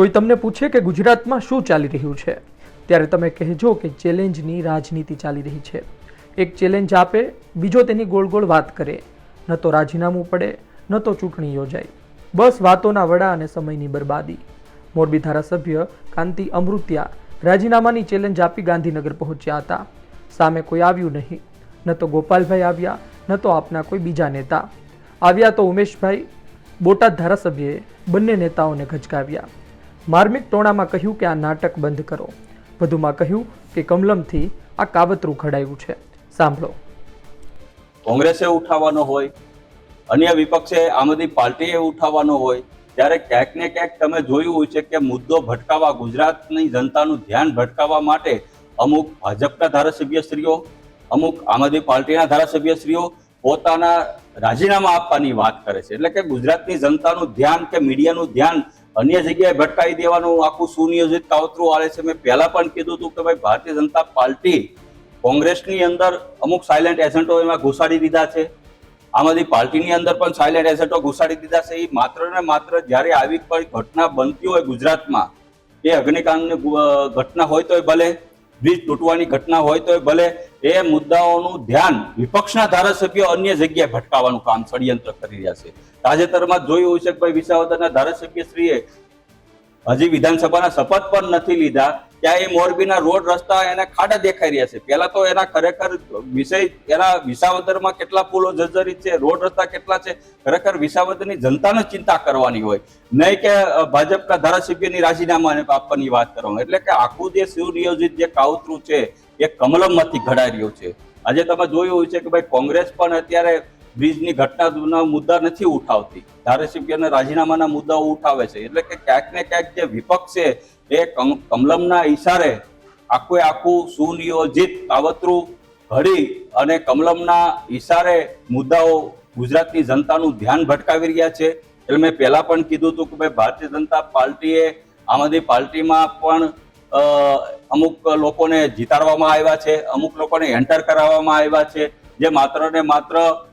કોઈ તમને પૂછે કે ગુજરાતમાં શું ચાલી રહ્યું છે, ત્યારે તમે કહેજો કે ચેલેન્જની રાજનીતિ ચાલી રહી છે. એક ચેલેન્જ આપે, બીજો તેની ગોળ ગોળ વાત કરે. ન તો રાજીનામું પડે, ન તો ચૂંટણી યોજાય. બસ વાતોના વડા અને સમયની બરબાદી. મોરબી ધારાસભ્ય કાંતિ અમૃત્યા રાજીનામાની ચેલેન્જ આપી ગાંધીનગર પહોંચ્યા હતા. સામે કોઈ આવ્યું નહીં. ન તો ગોપાલભાઈ આવ્યા, ન તો આપના કોઈ બીજા નેતા. આવ્યા તો ઉમેશભાઈ, બોટાદ ધારાસભ્યએ બંને નેતાઓને ખચકાવ્યા માર્મિક ટોણામાં કહ્યું કે આ નાટક બંધ કરો. વધુમાં કહ્યું કે કમલમથી આ કાવતરું ઘડાયું છે. સાંભળો. કોંગ્રેસે ઉઠાવવાનો હોય, અન્ય વિપક્ષે આમ આદમી પાર્ટીએ ઉઠાવવાનો હોય, ત્યારે ક્યાંક ને ક્યાંક તમે જોયું હોય છે કે મુદ્દો ભટકાવવા ગુજરાતની જનતાનું ધ્યાન ભટકાવવા માટે અમુક ભાજપના ધારાસભ્યશ્રીઓ, અમુક આમ આદમી પાર્ટીના ધારાસભ્યશ્રીઓ પોતાના રાજીનામા આપવાની વાત કરે છે. એટલે કે ગુજરાતની જનતાનું ધ્યાન કે મીડિયાનું ધ્યાન અન્ય જગ્યાએ ભટકાવી દેવાનું આખું સુનિયોજિત કાવતરું આવે છે. મેં પહેલા પણ કીધું હતું કે ભાઈ, ભારતીય જનતા પાર્ટી કોંગ્રેસની અંદર અમુક સાયલેન્ટ એજન્ટો એમાં ઘુસાડી દીધા છે. આમ આદમી પાર્ટીની અંદર પણ સાયલેન્ટ એજન્ટો ઘુસાડી દીધા છે. એ માત્ર ને માત્ર જ્યારે આવી કોઈ ઘટના બનતી હોય ગુજરાતમાં, એ અગ્નિકાંડની ઘટના હોય તોય ભલે બ્રિજ તૂટવાની ઘટના હોય તોય ભલે એ મુદ્દાઓનું ધ્યાન વિપક્ષના ધારાસભ્યો અન્ય જગ્યાએ ભટકાવવાનું કામ ષડયંત્ર કરી રહ્યા છે. તાજેતરમાં જોયું હોય છે કે ભાઈ વિસાવદરના ધારાસભ્યશ્રીએ હજી વિધાનસભાના શપથ પણ નથી લીધા. ત્યાં એ મોરબીના રોડ રસ્તા એને ખાડા દેખાઈ રહ્યા છે. પહેલા તો એના ખરેખર વિષય, એના વિસાવદરમાં કેટલા પુલો જર્જરિત છે, રોડ રસ્તા કેટલા છે, ખરેખર વિસાવદરની જનતાને ચિંતા કરવાની હોય. નહીં કે ભાજપના ધારાસભ્યની રાજીનામા આપવાની વાત કરવાનું. એટલે કે આખું જે સુનિયોજિત જે કાવતરું છે, એ કમલમમાંથી ઘડાઈ રહ્યું છે. આજે તમે જોયું હોય છે કે ભાઈ કોંગ્રેસ પણ અત્યારે બ્રિજની ઘટનાના મુદ્દા નથી ઉઠાવતી. ધારાસભ્યના રાજીનામાના મુદ્દાઓ ઉઠાવે છે. એટલે કે ક્યાંક ને ક્યાંક જે વિપક્ષ છે, એ કમ- કમલમના ઈશારે આખું આખું સુનિયોજિત કાવતરું ઘડી અને કમલમના ઈશારે મુદ્દાઓ ગુજરાતની જનતાનું ધ્યાન ભટકાવી રહ્યા છે. એટલે મેં પહેલાં પણ કીધું હતું કે ભાઈ, ભારતીય જનતા પાર્ટીએ આમ આદમી પાર્ટીમાં પણ અમુક લોકોને જીતાડવામાં આવ્યા છે, અમુક લોકોને એન્ટર કરાવવામાં આવ્યા છે. જે માત્ર ને માત્ર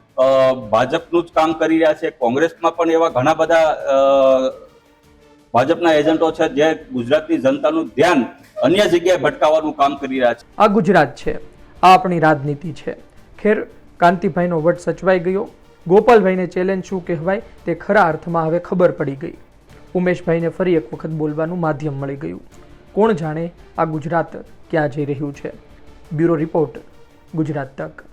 ભાજપનું જ કામ કરી રહ્યા છે. કોંગ્રેસમાં પણ એવા ઘણા બધા ભાજપના એજન્ટો છે જે ગુજરાતની જનતાનું ધ્યાન અન્ય જગ્યાએ ભટકાવવાનું કામ કરી રહ્યા છે. આ ગુજરાત છે. આ આપણી રાજનીતિ છે. ખેર, કાંતિભાઈનો વટ સચવાઈ ગયો. ગોપાલભાઈને ચેલેન્જ શું કહેવાય તે ખરા અર્થમાં હવે ખબર પડી ગઈ. ઉમેશભાઈને ફરી એક વખત બોલવાનું માધ્યમ મળી ગયું. કોણ જાણે આ ગુજરાત ક્યાં જઈ રહ્યું છે. બ્યુરો રિપોર્ટ, ગુજરાત તક.